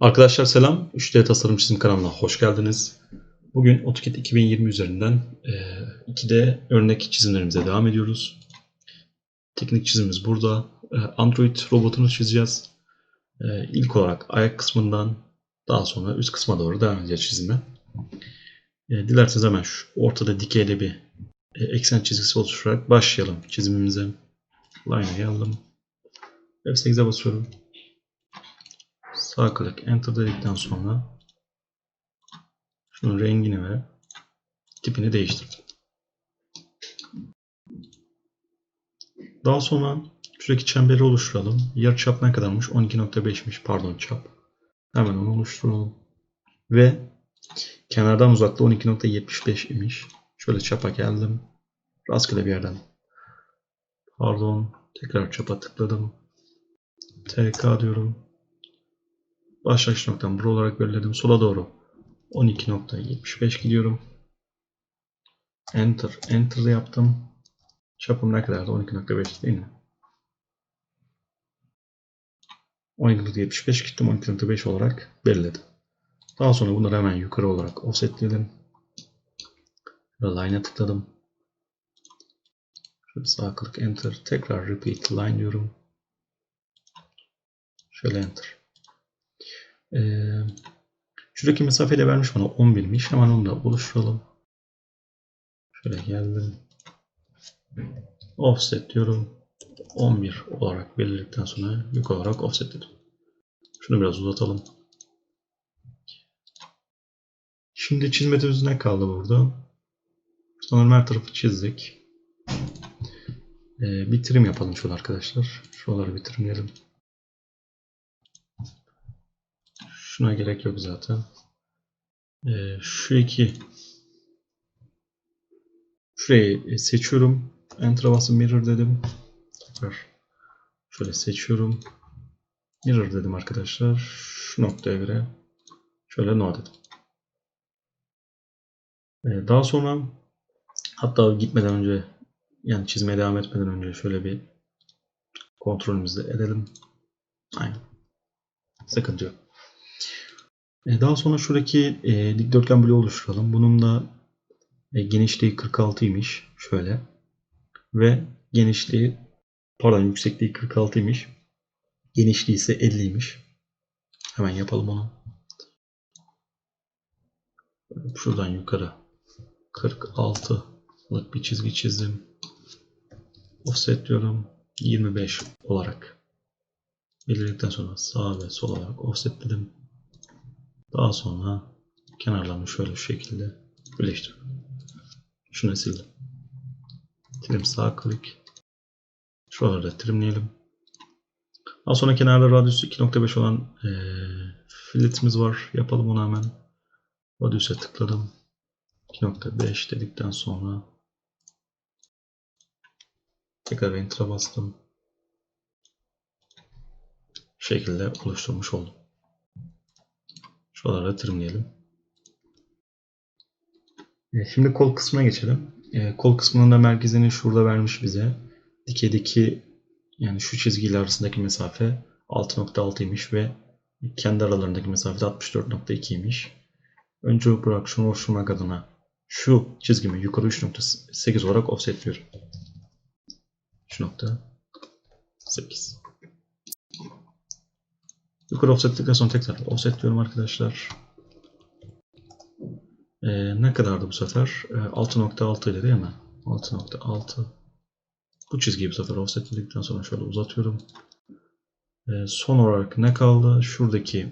Arkadaşlar selam. 3D Tasarım Çizim kanalına hoş geldiniz. Bugün AutoCAD 2020 üzerinden e, 2D örnek çizimlerimize devam ediyoruz. Teknik çizimimiz burada. E, Android robotunu çizeceğiz. E, ilk olarak ayak kısmından daha sonra üst kısma doğru devam edeceğiz çizime. E, dilerseniz hemen şu ortada dikeyde bir e, eksen çizgisi oluşturarak başlayalım çizimimize. Line'a geldim. F8'e basıyorum. Sağ klik enter dedikten sonra şunun rengini ve tipini değiştirdim. Daha sonra şuradaki çemberi oluşturalım. Yarı çap ne kadarmış? 12.5'miş pardon çap. Hemen onu oluşturalım. Ve kenardan uzakta 12.75 imiş. Şöyle çapa geldim. Rastgele bir yerden. Pardon. Tekrar çapa tıkladım. TK diyorum. Başlangıç noktam bura olarak belirledim. Sola doğru 12.75 gidiyorum. Enter. Enter yaptım. Çapım ne kadardı? 12.5 değil mi? 12.75 gittim. 12.5 olarak belirledim. Daha sonra bunları hemen yukarı olarak offsetleyelim. Ve line'a tıkladım. Şöyle sağ klik enter. Tekrar repeat line diyorum. Şöyle enter. Ee, şuradaki mesafeyle vermiş bana 11'miş. Hemen onu da oluşturalım. Şöyle geldim. Offset diyorum. 11 olarak belirledikten sonra yukarı olarak offset dedim. Şunu biraz uzatalım. Şimdi çizmediğimiz ne kaldı burada? Sanırım her tarafı çizdik. Ee, bitirim yapalım şöyle arkadaşlar. Şuraları bitirimleyelim. Şuna gerek yok zaten. Ee, şu iki şurayı seçiyorum. Enter'a basıp mirror dedim. Tekrar şöyle seçiyorum. Mirror dedim arkadaşlar. Şu noktaya göre şöyle no dedim. Ee, daha sonra hatta gitmeden önce yani çizmeye devam etmeden önce şöyle bir kontrolümüzü edelim. Aynen. Sıkıntı yok. E, daha sonra şuradaki e, dikdörtgen bloğu oluşturalım. Bunun da e, genişliği 46 imiş. Şöyle. Ve genişliği pardon yüksekliği 46 imiş. Genişliği ise 50 imiş. Hemen yapalım onu. Şuradan yukarı 46'lık bir çizgi çizdim. Offset diyorum. 25 olarak belirledikten sonra sağ ve sol olarak offsetledim. Daha sonra kenarlarını şöyle şu şekilde birleştiriyorum. Şunu sildim. Trim sağ klik. Şuraları da trimleyelim. Daha sonra kenarda radyüsü 2.5 olan e, filetimiz var. Yapalım onu hemen. Radyüse tıkladım. 2.5 dedikten sonra tekrar enter'a bastım. Şekilde oluşturmuş oldum. Şuraları trimleyelim. E, şimdi kol kısmına geçelim. E, kol kısmının da merkezini şurada vermiş bize. Dikeydeki yani şu çizgiler arasındaki mesafe 6.6'ymış ve kendi aralarındaki mesafe de 64.2'ymiş. Önce bırak şunu oluşturmak adına şu çizgimi yukarı 3.8 olarak offsetliyorum. 3.8 Yukarı offsetledikten sonra tekrar offset diyorum arkadaşlar. Ee, ne kadardı bu sefer? Ee, 6.6 ile değil mi? 6.6 Bu çizgiyi bu sefer offsetledikten sonra şöyle uzatıyorum. Ee, son olarak ne kaldı? Şuradaki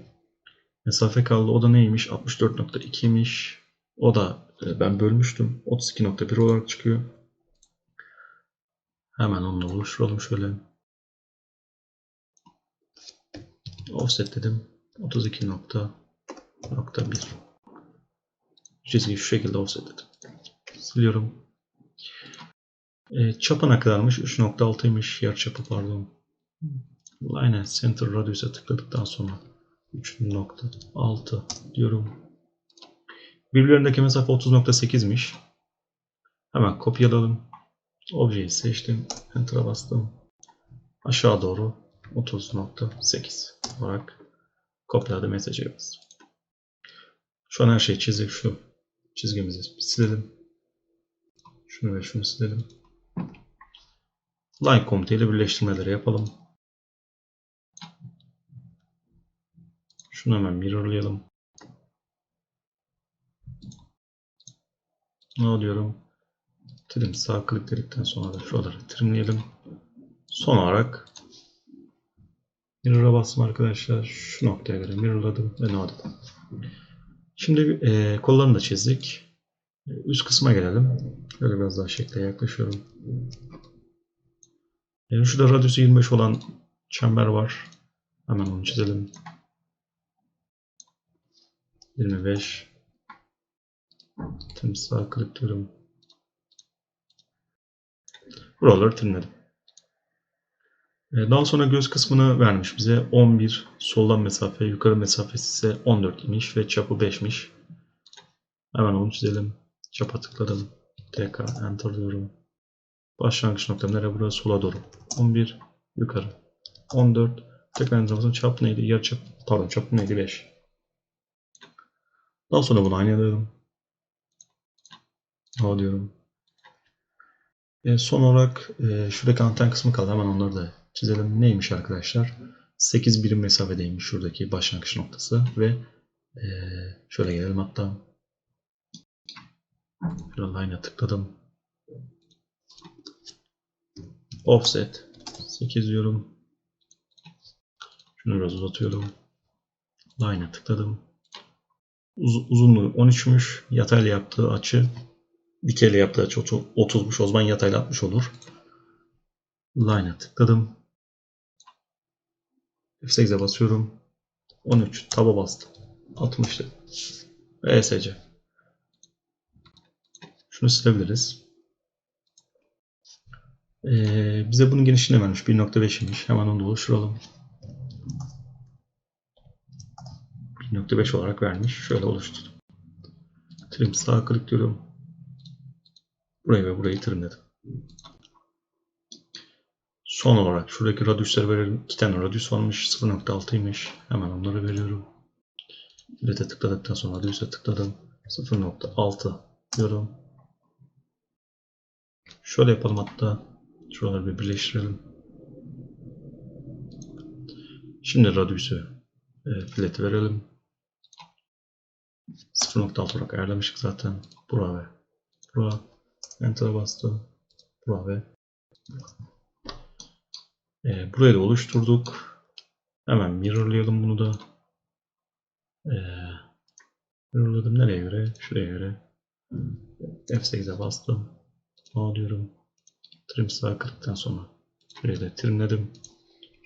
mesafe kaldı. O da neymiş? 64.2'ymiş. O da e, ben bölmüştüm. 32.1 olarak çıkıyor. Hemen onunla oluşturalım şöyle. Offset dedim. 32.1 çizgi şu şekilde offset dedim. Siliyorum. E, çapa ne kadarmış? 3.6'ymış. Yer çapı pardon. Line Center Radius'e tıkladıktan sonra 3.6 diyorum. Birbirlerindeki mesafe 30.8'miş. Hemen kopyaladım. Objeyi seçtim. Enter'a bastım. Aşağı doğru 30.8 olarak Kopyaladım mesajı bas. Şu an her şeyi çizdik. Şu çizgimizi silelim. Şunu ve şunu silelim. Line komutuyla birleştirmeleri yapalım. Şunu hemen mirrorlayalım. Ne alıyorum? Trim sağ klik sonra da şuraları trimleyelim. Son olarak mirror'a bastım arkadaşlar. Şu noktaya göre mirrorladım ve no dedim. Şimdi e, kollarını da çizdik. E, Üst kısma gelelim. Böyle biraz daha şekle yaklaşıyorum. Yani şurada radyusu 25 olan çember var. Hemen onu çizelim. 25 Tüm sağ klik diyorum. Buraları trimledim. Ee, Daha sonra göz kısmını vermiş bize. 11 soldan mesafe, yukarı mesafesi ise 14 imiş ve çapı 5'miş. Hemen onu çizelim. Çapa tıkladım. TK enter diyorum. Başlangıç noktam nereye? Burası sola doğru. 11 yukarı. 14 tekrar enter basın. Çap neydi? Yarı çap. Pardon çapı neydi? 5. Daha sonra bunu aynı O diyorum. E, son olarak e, şuradaki anten kısmı kaldı. Hemen onları da çizelim. Neymiş arkadaşlar? 8 birim mesafedeymiş şuradaki başlangıç noktası ve e, şöyle gelelim hatta. Şöyle line'a tıkladım. Offset 8 diyorum. Şunu biraz uzatıyorum. Line'a tıkladım. Uz- uzunluğu 13'müş. Yatayla yaptığı açı dikeyle yaptığı açı 30'muş. O zaman yatayla 60 olur. Line'a tıkladım. F8'e basıyorum. 13. Taba bastım. 60'tı. ESC. Şunu silebiliriz. Ee, bize bunun genişliğini vermiş. 1.5 imiş. Hemen onu oluşturalım. 1.5 olarak vermiş. Şöyle oluşturdum. Trim sağ klik diyorum. Burayı ve burayı trimledim. Son olarak şuradaki radyüsleri verelim. İki tane radyüs varmış. 0.6'ymış. Hemen onları veriyorum. Bilete tıkladıktan sonra radyüse tıkladım. 0.6 diyorum. Şöyle yapalım hatta. Şuraları bir birleştirelim. Şimdi radyüsü e, verelim. 0.6 olarak ayarlamıştık zaten. Bura ve bura. Enter'a bastım. Bura ve e, burayı da oluşturduk. Hemen mirrorlayalım bunu da. E, mirrorladım nereye göre? Şuraya göre. F8'e bastım. Ne diyorum? Trim sağ klikten sonra şurayı da trimledim.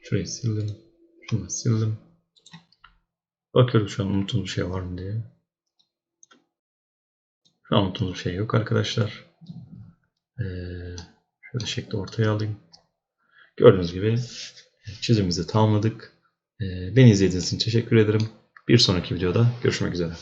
Şurayı sildim. Şunu da sildim. Bakıyorum şu an unuttuğum bir şey var mı diye. Şu an unuttuğum bir şey yok arkadaşlar. Ee, şöyle şekli ortaya alayım. Gördüğünüz gibi çizimimizi tamamladık. Ee, beni izlediğiniz için teşekkür ederim. Bir sonraki videoda görüşmek üzere.